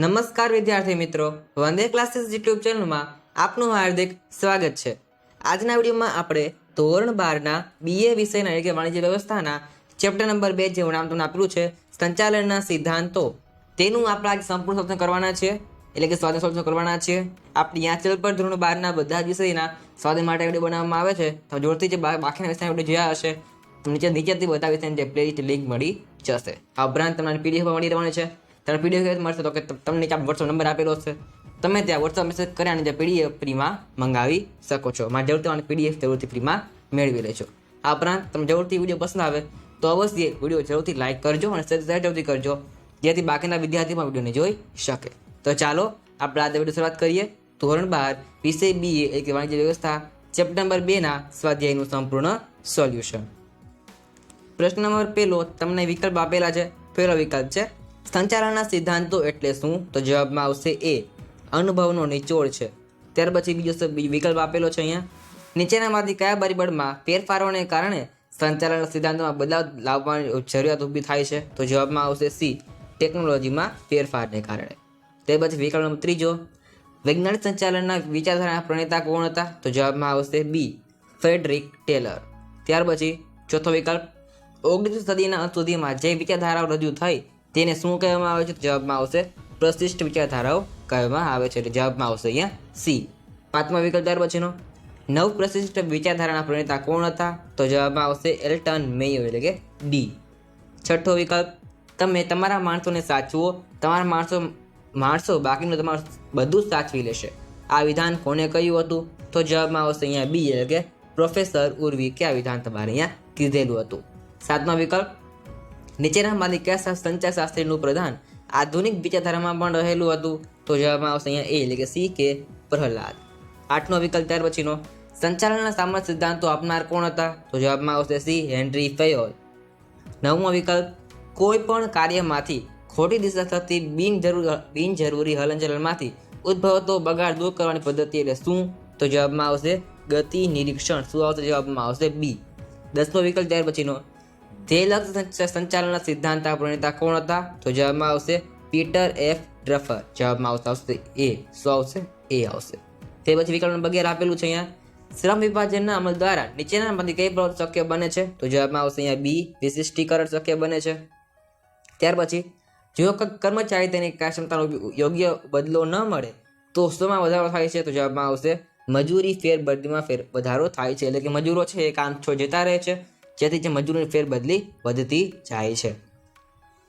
નમસ્કાર વિદ્યાર્થી મિત્રો, વંદે ક્લાસીસ યુટ્યુબ ચેનલમાં આપનું હાર્દિક સ્વાગત છે. આજના વિડીયોમાં આપણે ધોરણ બારના બીએ વિષયના એટલે કે વાણિજ્ય વ્યવસ્થાના ચેપ્ટર નંબર બે જે નામ તમને આપેલું છે, સંચાલનના સિદ્ધાંતો. તેનું આપણે આજે સંપૂર્ણ સોલ્યુશન કરવાના છે, એટલે કે સ્વાધ્યાય સોલ્યુશન કરવાના છે. આપણી યા ચેનલ પર ધોરણ બારના બધા જ વિષયના સ્વાધ્યાય માટે વીડિયો બનાવવામાં આવે છે. તો જોરથી જે બાકીના વિષયના વીડિયો જોયા હશે નીચે નીચેથી વિષયની જે પ્લેલિસ્ટ લિંક મળી જશે. આ ઉપરાંત તમારે પીડીએફ મળી રહેવાની છે. તમને પીડીએફ મળશે? તો કે તમને ત્યાં વોટ્સઅપ નંબર આપેલો છે તમે ત્યાં વોટ્સઅપ મેસેજ કરી અને જે પીડીએફ ફ્રીમાં મંગાવી શકો છો. મારે જરૂરથી અને પીડીએફ જરૂરથી ફ્રીમાં મેળવી લેજો. આ ઉપરાંત તમને જરૂરથી વીડિયો પસંદ આવે, તો અવશ્ય વીડિયો જરૂરથી લાઇક કરજો અને જરૂરથી કરજો, જેથી બાકીના વિદ્યાર્થી પણ વિડીયોને જોઈ શકે. તો ચાલો, આપણે આજે વીડિયો શરૂઆત કરીએ. ધોરણ બાર, વિષય બીએ એટલે કે વાણિજ્ય વ્યવસ્થા ચેપ્ટર નંબર બેના સ્વાધ્યાયનું સંપૂર્ણ સોલ્યુશન પ્રશ્ન નંબર પહેલો, તમને વિકલ્પ આપેલા છે, પહેલો વિકલ્પ છે સંચાલનના સિદ્ધાંતો એટલે શું? તો જવાબમાં આવશે એ. અનુભવનો નિચોડ છે. ત્યાર પછી બીજો વિકલ્પ આપેલો છે અહીંયા. નીચેનામાંથી કયા પરિબળમાં ફેરફારોને કારણે સંચાલનના સિદ્ધાંતમાં બદલાવ લાવવાની જરૂરિયાત ઊભી થાય છે? તો જવાબમાં આવશે સી. ટેકનોલોજીમાં ફેરફારને કારણે. તે પછી વિકલ્પ નંબર ત્રીજો. વૈજ્ઞાનિક સંચાલનના વિચારધારાના પ્રણેતા કોણ હતા? તો જવાબમાં આવશે બી. Frederick Taylor. ત્યાર પછી ચોથો વિકલ્પ. ઓગણીસમી સદીના અંત સુધીમાં જે વિચારધારાઓ રજૂ થઈ તેને શું કહેવામાં આવે છે? જવાબમાં આવશે પ્રશિષ્ટ વિચારધારાઓ કહેવામાં આવે છે. એટલે જવાબમાં આવશે અહીંયા સી. પાંચમા વિકલ્પ ત્યાર પછીનો. નવ પ્રશિષ્ટ વિચારધારાના પ્રણેતા કોણ હતા? તો જવાબમાં આવશે એલ્ટન મેયો એટલે કે ડી. છઠ્ઠો વિકલ્પ. તમે તમારા માણસોને સાચવો. તમારા માણસો માણસો બાકીનું તમારું બધું સાચવી લેશે. આ વિધાન કોને કહ્યું હતું? તો જવાબમાં આવશે અહીંયા બી એટલે કે પ્રોફેસર ઉર્વી. કે આ વિધાન તમારે અહીંયા કીધેલું હતું. સાતમા વિકલ્પ. નીચેનામાંથી કયા સંચાર સંચારશાસ્ત્રીનું પ્રધાન. આધુનિક વિચારધારામાં પણ રહેલું હતું. તો જવાબમાં આવશે અહીંયા એ, એટલે કે સી કે પ્રહલાદ. આઠનો વિકલ્પ ત્યાર પછીનો. સંચાલનના સામાન્ય સિદ્ધાંતો આપનાર કોણ હતા? તો જવાબમાં આવશે સી, હેનરી ફેયોલ. નવમો વિકલ્પ. કોઈ પણ કાર્યમાંથી ખોટી દિશા થતી બિનજરૂર બિનજરૂરી હલનચલનમાંથી ઉદ્ભવતો બગાડ દૂર કરવાની પદ્ધતિ એટલે શું? તો જવાબમાં આવશે ગતિ નિરીક્ષણ. શું આવશે? જવાબમાં આવશે બી. દસમો વિકલ્પ ત્યાર પછીનો. ધ્યેયલક્ષ સંચાલનના સિદ્ધાંતના પ્રણેતા કોણ હતા? તો જવાબમાં આવશે પીટર એફ ડ્રફર. જવાબમાં આવશે આવશે એ. શું આવશે? એ આવશે. તે પછી વિકલ્પ અગિયાર આપેલું છે અહીંયા. શ્રમ વિભાજનના અમલ દ્વારા નીચેનામાંથી કઈ પ્રવૃત્તિ શક્ય બને છે? તો જવાબમાં આવશે અહીંયા બી. વિશિષ્ટીકરણ શક્ય બને છે. ત્યાર પછી, જો કર્મચારી તેની કાર્યક્ષમતાનો યોગ- યોગ્ય બદલો ન મળે, તો શોમાં વધારો થાય છે? તો જવાબમાં આવશે મજૂરી ફેર બદલીમાં ફેર, વધારો થાય છે. એટલે કે મજૂરો છે એ કામ છો જતા રહે છે. જેથી જે મજૂરીની ફેર બદલી વધતી જાય છે.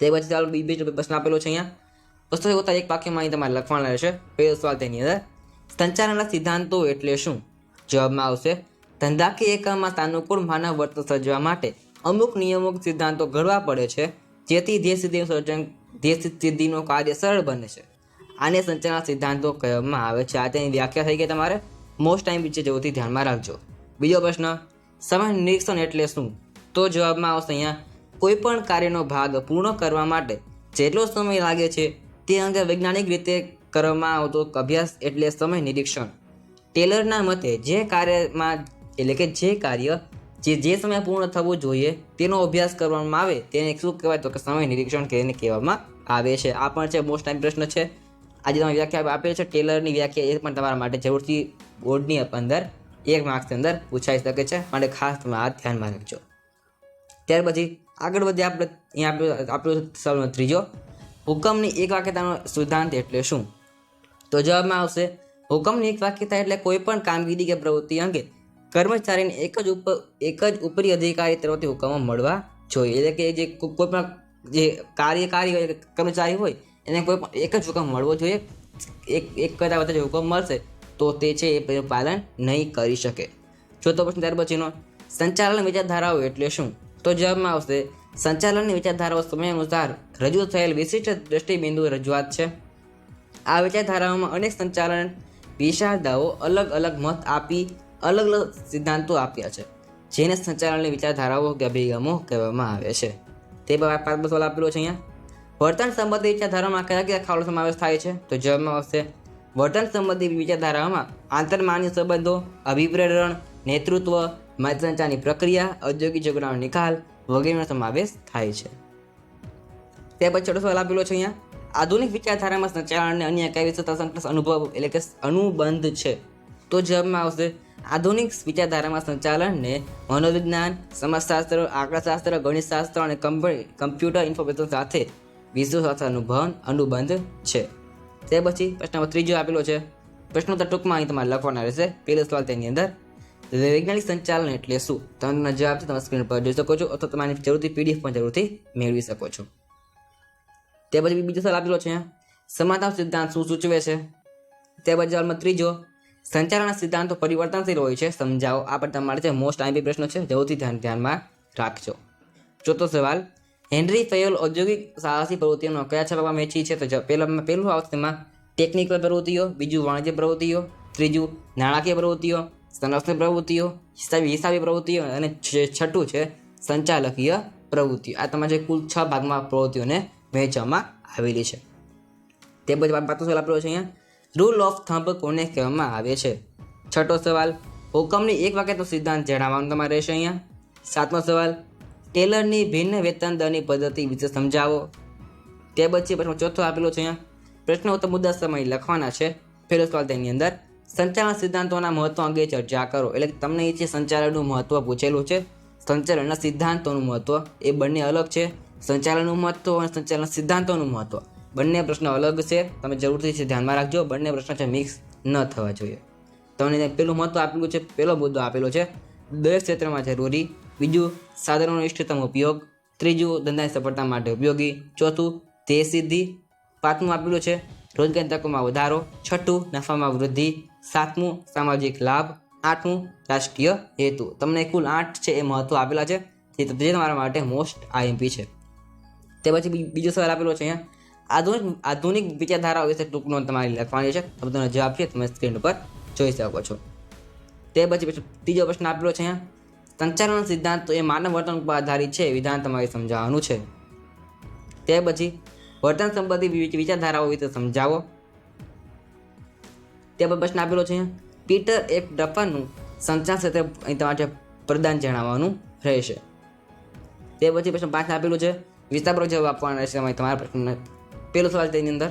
તે પછી ચાલો બીજો પ્રશ્ન આપેલો છે અહીંયા. પુસ્તક હોતા એક વાક્યમાં અહીં તમારે લખવાના રહેશે. પહેલો સવાલ તેની અંદર. સંચાલનના સિદ્ધાંતો એટલે શું? જવાબમાં આવશે. ધંધાકીય એકમમાં સાનુકૂળ માનવ વર્તન સર્જવા માટે અમુક નિયમો સિદ્ધાંતો ઘડવા પડે છે, જેથી ધ્યેય સિદ્ધિનું સર્જન, ધ્યેય સિદ્ધિનું કાર્ય સરળ બને છે. આને સંચાલન સિદ્ધાંતો કહેવામાં આવે છે. આ તેની વ્યાખ્યા થઈ ગઈ તમારે. મોસ્ટ ટાઈમ વિશે જેવુંથી ધ્યાનમાં રાખજો. બીજો પ્રશ્ન. સમય નિરીક્ષણ એટલે શું? તો જવાબમાં આવશે અહીંયા કોઈ પણ કાર્યનો ભાગ પૂર્ણ કરવા માટે જેટલો સમય લાગે છે તે અંગે વૈજ્ઞાનિક રીતે કરવામાં આવતો અભ્યાસ એટલે સમય નિરીક્ષણ. ટેલરના મતે જે કાર્યમાં, એટલે કે જે કાર્ય, જે જે સમય પૂર્ણ થવું જોઈએ તેનો અભ્યાસ કરવામાં આવે તેને શું કહેવાય? તો કે સમય નિરીક્ષણ કરીને કહેવામાં આવે છે. આ પણ છે મોસ્ટ ટાઈમ પ્રશ્ન છે. આજે તમે વ્યાખ્યા આપેલ છે. ટેલરની વ્યાખ્યા એ પણ તમારા માટે જરૂરથી બોર્ડની અંદર એક માર્ક્સની અંદર પૂછાઈ શકે છે. માટે ખાસ તમે આ ધ્યાનમાં રાખજો. ત્યાર પછી આગળ વધીએ આપણે. અહીંયા આપણું આપણો ત્રીજો. હુકમની એક વાક્યતાનો સિદ્ધાંત એટલે શું? તો જવાબમાં આવશે હુકમની એક વાક્યતા એટલે કોઈ પણ કામગીરી કે પ્રવૃત્તિ અંગે કર્મચારીને એક જ ઉપર એક જ ઉપરી અધિકારી તરફથી હુકમો મળવા જોઈએ. એટલે કે જે કોઈ પણ જે કાર્યકારી હોય, કર્મચારી હોય એને કોઈ પણ એક જ હુકમ મળવો જોઈએ. એક એક કરતાં વધારે હુકમ મળશે તો તે છે એ પાલન નહીં કરી શકે. ચોથો પ્રશ્ન ત્યાર પછીનો સંચાલન વિચારધારાઓ એટલે શું? તો જવાબમાં આવશે, સંચાલનની વિચારધારાઓ સમય અનુસાર રજૂ થયેલ વિશિષ્ટ દ્રષ્ટિબિંદુ રજૂઆત છે. આ વિચારધારાઓમાં અનેક સંચાલન વિશારદાઓ અલગ અલગ મત આપી અલગ અલગ સિદ્ધાંતો આપ્યા છે, જેને સંચાલનની વિચારધારાઓ કે અભિગમો કહેવામાં આવે છે. તે બાબત પાંચ સવાલ આપેલો છે અહીંયા. વર્તન સંબંધિત વિચારધારામાં કયા કયા ખાડો સમાવેશ થાય છે? તો જવાબમાં આવશે વર્તન સંબંધી વિચારધારામાં આંતરમાન્ય સંબંધો, અભિપ્રેરણ, નેતૃત્વ માહિતી પ્રક્રિયા, ઔદ્યોગિક ઝઘડાનો નિકાલ વગેરેનો સમાવેશ થાય છે. તે પછી છઠ્ઠો સવાલ આપેલો છે અહીંયા. આધુનિક વિચારધારામાં સંચાલન અને અન્ય કઈ વિશે અનુભવ એટલે કે અનુબંધ છે? તો જવાબમાં આવશે, આધુનિક વિચારધારામાં સંચાલનને મનોવિજ્ઞાન, સમાજશાસ્ત્ર, આંકડાશાસ્ત્ર, ગણિતશાસ્ત્ર અને કમ્પ્યુટર ઇન્ફોર્મેશન સાથે વિશ્વ સાથે અનુભવ અનુબંધ છે. તે પછી પ્રશ્ન ત્રીજો આપેલો છે. પ્રશ્નોત્તર ટૂંકમાં અહીં તમારે લખવાના રહેશે. પહેલો સવાલ તેની અંદર, વૈજ્ઞાનિક સંચાલન એટલે શું? તમને જવાબ છે, તમે સ્ક્રીન પર જોઈ શકો છો અથવા તમારી જરૂરથી પીડીએફ પણ જરૂરથી મેળવી શકો છો. તે પછી બીજો સવાલ આપેલો છે, સમાધાન સિદ્ધાંત શું સૂચવે છે? તે પછી સવાલમાં ત્રીજો, સંચાલનના સિદ્ધાંતો પરિવર્તનશીલ હોય છે, સમજાવો. આ પણ તમારે છે મોસ્ટ આઈપી પ્રશ્નો છે, જરૂરથી ધ્યાન ધ્યાનમાં રાખજો. ચોથો સવાલ હેનરી ફેયલ ઔદ્યોગિક સાહસી પ્રવૃત્તિઓનો કયા છાપામાં વેચી છે. તો પહેલાં પહેલું આવશે તેમાં ટેકનિકલ પ્રવૃત્તિઓ, બીજું વાણિજ્ય પ્રવૃત્તિઓ, ત્રીજું નાણાકીય પ્રવૃત્તિઓ, સંરક્ષણ પ્રવૃત્તિઓ, હિસાબી હિસાબી પ્રવૃત્તિઓ અને છઠ્ઠું છે સંચાલકીય પ્રવૃત્તિઓ. આ તમારે કુલ છ ભાગમાં પ્રવૃત્તિઓને વહેંચવામાં આવેલી છે. તે પછી પાછો સવાલ આપેલો છે અહીંયા. રૂલ ઓફ થંબ કોને કહેવામાં આવે છે? છઠ્ઠો સવાલ, હુકમની એક વાક્યનો સિદ્ધાંત જણાવવાનું તમારે રહેશે અહીંયા. સાતમો સવાલ ટેલરની ભિન્ન વેતન દરની પદ્ધતિ વિશે સમજાવો. તે પછી પ્રશ્ન ચોથો આપેલો છે અહીંયા. પ્રશ્નો તો મુદ્દા સમય લખવાના છે. પહેલો સવાલ તેની અંદર. સંચાલન સિદ્ધાંતોના મહત્વ અંગે ચર્ચા કરો. એટલે તમને એ છે સંચાલનનું મહત્વ પૂછેલું છે. સંચાલનના સિદ્ધાંતોનું મહત્વ. એ બંને અલગ છે. સંચાલનનું મહત્વ અને સંચાલન સિદ્ધાંતોનું મહત્વ. બંને પ્રશ્નો અલગ છે. તમે જરૂરથી ધ્યાનમાં રાખજો. બંને પ્રશ્નો છે મિક્સ ન થવા જોઈએ. તમને પેલું મહત્વ આપેલું છે. પહેલો મુદ્દો આપેલો છે. દરેક ક્ષેત્રમાં જરૂરી બીજું, સાધનોનો ઇષ્ટતમ ઉપયોગ. ત્રીજું ધંધાની સફળતા માટે ઉપયોગી. ચોથું તે સિદ્ધિ. પાંચમું આપેલું છે રોજગારી તકોમાં વધારો. છઠ્ઠું, નફામાં વૃદ્ધિ. સાતમું, સામાજિક લાભ. આઠમું, રાષ્ટ્રીય હેતુ. તમને કુલ આઠ છે એ મહત્વ આપેલા છે. જે તમારા માટે મોસ્ટ આઈએમપી છે. તે પછી બીજો સવાલ આપેલો છે અહીંયા. આધુનિક આધુનિક વિચારધારા વિશે ટૂંક નોંધ તમારી લખવાની છે. તમને જવાબ છે, તમે સ્ક્રીન ઉપર જોઈ શકો છો. તે પછી ત્રીજો પ્રશ્ન આપેલો છે અહીંયા. સંચાલન સિદ્ધાંત એ માનવ વર્તન પર આધારિત છે વિધાન તમારે સમજાવવાનું છે. તે પછી વર્તન સંબંધી વિચારધારાઓ વિશે સમજાવો. તે પર પ્રશ્ન આપેલો છે, પીટર એક ડફરનું સંચાર સાથે તમારે પ્રદાન જણાવવાનું રહેશે. તે પછી પ્રશ્ન પાંચ આપેલું છે, વિસ્તારપૂર્વક જવાબ આપવાના રહેશે તમારે પ્રશ્ન પહેલો સવાલ તેની અંદર.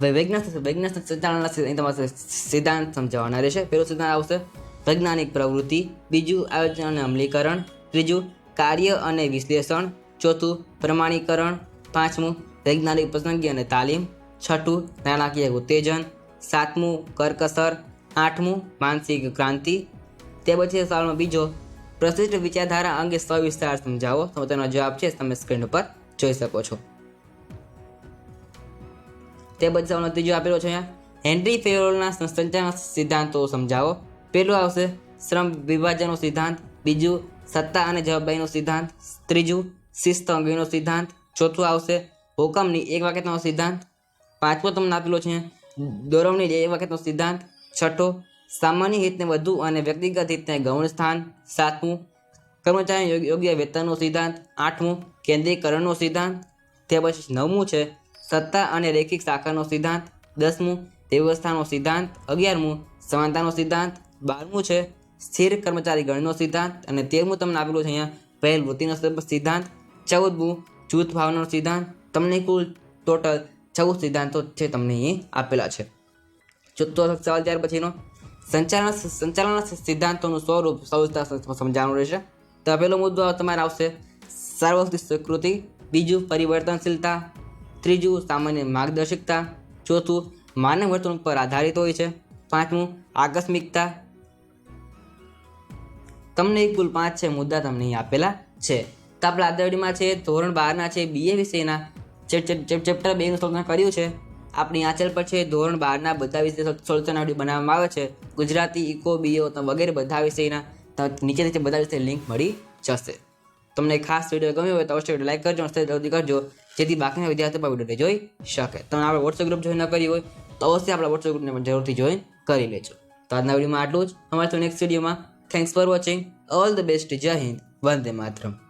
વૈજ્ઞાનિક વૈજ્ઞાનિક તમારે સિદ્ધાંત સમજાવવાના રહેશે. પહેલો સિદ્ધાંત આવશે વૈજ્ઞાનિક પ્રવૃત્તિ, બીજું આયોજન અને અમલીકરણ, ત્રીજું કાર્ય અને વિશ્લેષણ, ચોથું પ્રમાણીકરણ, પાંચમું વૈજ્ઞાનિક પસંદગી અને તાલીમ, છઠ્ઠું નાણાકીય ઉત્તેજન, સાતમું કરકસર, આઠમું માનસિક ક્રાંતિ. તે પછી સવાલમાં બીજો પ્રસિદ્ધ વિચારધારા અંગે સવિસ્તાર સમજાવો. તો તેનો જવાબ છે તમે સ્ક્રીન ઉપર જોઈ શકો છો. તે પછી સવાલનો ત્રીજો આપેલો છે હેનરી ફેરોલના સંચાલન સિદ્ધાંતો સમજાવો. પહેલું આવશે શ્રમ વિભાજનનો સિદ્ધાંત, બીજું સત્તા અને જવાબદારીનો સિદ્ધાંત, ત્રીજું શિસ્ત અંગેનો સિદ્ધાંત, ચોથું આવશે હુકમની એક વાક્યતાનો સિદ્ધાંત, પાંચમો તમને આપેલો છે દોરવણી એક વાક્યતાનો સિદ્ધાંત, છઠ્ઠો સામાન્ય હિતને વધુ અને વ્યક્તિગત હિતને ગૌણ સ્થાન, સાતમું કર્મચારી યોગ્ય- વેતનનો સિદ્ધાંત, આઠમું કેન્દ્રીકરણનો સિદ્ધાંત, તે પછી નવમું છે સત્તા અને રેખિક સાખરનો સિદ્ધાંત, દસમું વ્યવસ્થાનો સિદ્ધાંત, અગિયારમું સમાનતાનો સિદ્ધાંત બારમું છે, સ્થિર કર્મચારી ગણનો સિદ્ધાંત અને તેરમું તમને આપેલું છે અહીંયા, પહેલ વૃત્તિનો સિદ્ધાંત ચૌદમું, જૂથ ભાવનાનો સિદ્ધાંત, તમને કુલ ટોટલ ચૌદ સિદ્ધાંતો છે તમને અહીં આપેલા છે. ચોથો સવાલ ત્યાર પછીનો, સંચાલન સંચાલન સિદ્ધાંતોનું સ્વરૂપ સૌતા સમજાવવાનું રહેશે. તો પહેલો મુદ્દો તમારે આવશે, સાર્વત્રિક સ્વીકૃતિ, બીજું પરિવર્તનશીલતા, ત્રીજું સામાન્ય માર્ગદર્શિકતા, ચોથું માનવ વર્તણૂક પર આધારિત હોય છે, પાંચમું આકસ્મિકતા તમને કુલ પાંચ છે, મુદ્દા તમને અહીં આપેલા છે. તો આપણા આદરડીમાં છે, ધોરણ બારના છે બીએ વિષયના ચેપ્ટર બેનું સોલ્યુશન કર્યું છે. આપણી આંચલ પર છે, ધોરણ બારના બધા વિષય સોલ્યુશન આવડી બનાવવામાં આવે છે. ગુજરાતી, ઇકો બીઓ વગેરે બધા વિષયના નીચે નીચે બધા વિષય લિંક મળી જશે. તમને ખાસ વીડિયો ગમ્યો હોય તો અવશ્ય લાઈક કરજો જલ્દી કરજો, જેથી બાકીના વિદ્યાર્થીઓ પણ વીડિયો જોઈ શકે. તમે આપણે વોટ્સએપ ગ્રુપ જોઈન ન કરી હોય તો અવશ્ય આપણા વોટ્સએપ ગ્રુપને જરૂરથી જોઈન કરી લેજો. તો આજના વિડીયોમાં આટલું જ. અમારે તો નેક્સ્ટ વિડીયોમાં Thanks for watching. All the best to Jai Hind. Vande Matram.